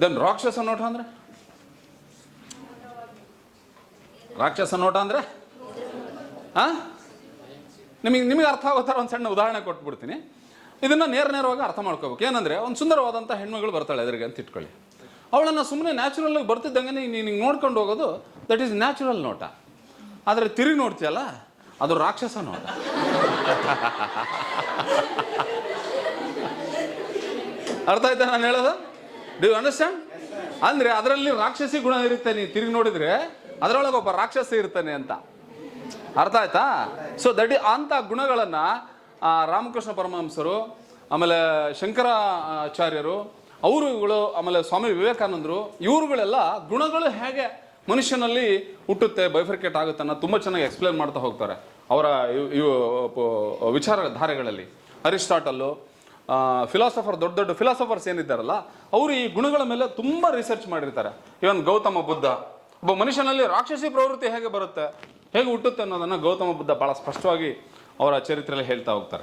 Then ರಾಕ್ಷಸ ನೋಟ ಅಂದ್ರೆ? ರಾಕ್ಷಸ ನೋಟ ಅಂದ್ರೆ? ಹಾಂ? ನಿಮಗೆ ನಿಮಗೆ ಅರ್ಥ ಆಗೋ ಥರ ಒಂದು ಸಣ್ಣ ಉದಾಹರಣೆ ಕೊಟ್ಬಿಡ್ತೀನಿ. ಇದನ್ನು ನೇರ ನೇರವಾಗಿ ಅರ್ಥ ಮಾಡ್ಕೋಬೇಕು. ಏನಂದರೆ, ಒಂದು ಸುಂದರವಾದಂಥ ಹೆಣ್ಮಗಳು ಬರ್ತಾಳೆ ಎದುರಿಗೆ ಅಂತ ಇಟ್ಕೊಳ್ಳಿ. ಅವಳನ್ನು ಸುಮ್ಮನೆ ನ್ಯಾಚುರಲ್ ಆಗಿ ಬರ್ತಿದ್ದಂಗೆ ನೀನು ನೋಡ್ಕೊಂಡು ಹೋಗೋದು ದಟ್ ಈಸ್ ನ್ಯಾಚುರಲ್ ನೋಟ ಆದರೆ ತಿರುಗಿ ನೋಡ್ತೀಯಲ್ಲ, ಅದು ರಾಕ್ಷಸ ನೋಟ. ಅರ್ಥ ಆಯ್ತಾ ನಾನು ಹೇಳೋದು? ಡು ಯು ಅಂಡರ್ಸ್ಟ್ಯಾಂಡ್ ಅಂದರೆ ಅದರಲ್ಲಿ ರಾಕ್ಷಸಿ ಗುಣ ಇರುತ್ತೆ ನೀವು ತಿರುಗಿ ನೋಡಿದರೆ ಅದರೊಳಗೆ ಒಬ್ಬ ರಾಕ್ಷಸ ಇರ್ತಾನೆ ಅಂತ. ಅರ್ಥ ಆಯ್ತಾ? ಸೊ ಅಂತ ಅಂಥ ಗುಣಗಳನ್ನು ರಾಮಕೃಷ್ಣ ಪರಮಹಂಸರು, ಆಮೇಲೆ ಶಂಕರಾಚಾರ್ಯರು ಅವರುಗಳು ಆಮೇಲೆ ಸ್ವಾಮಿ ವಿವೇಕಾನಂದರು, ಇವರುಗಳೆಲ್ಲ ಗುಣಗಳು ಹೇಗೆ ಮನುಷ್ಯನಲ್ಲಿ ಹುಟ್ಟುತ್ತೆ ಬೈಫರ್ಕೇಟ್ ಆಗುತ್ತೆ ಅನ್ನೋ ತುಂಬ ಚೆನ್ನಾಗಿ ಎಕ್ಸ್ಪ್ಲೇನ್ ಮಾಡ್ತಾ ಹೋಗ್ತಾರೆ. ಅವರ ಇವ್- ವಿಚಾರಧಾರೆಗಳಲ್ಲಿ. ಅರಿಸ್ಟಾಟಲ್ಲು ಫಿಲಾಸಫರ್ ದೊಡ್ಡ ದೊಡ್ಡ ಫಿಲಾಸಫರ್ಸ್ ಏನಿದ್ದಾರಲ್ಲ, ಅವರು ಈ ಗುಣಗಳ ಮೇಲೆ ತುಂಬ ರಿಸರ್ಚ್ ಮಾಡಿರ್ತಾರೆ. ಇವನ್ ಗೌತಮ ಬುದ್ಧ, ಒಬ್ಬ ಮನುಷ್ಯನಲ್ಲಿ ರಾಕ್ಷಸಿ ಪ್ರವೃತ್ತಿ ಹೇಗೆ ಬರುತ್ತೆ, ಹೇಗೆ ಹುಟ್ಟುತ್ತೆ ಅನ್ನೋದನ್ನು ಗೌತಮ ಬುದ್ಧ ಭಾಳ ಸ್ಪಷ್ಟವಾಗಿ ಅವರ ಚರಿತ್ರೆಯಲ್ಲಿ ಹೇಳ್ತಾ ಹೋಗ್ತಾರೆ.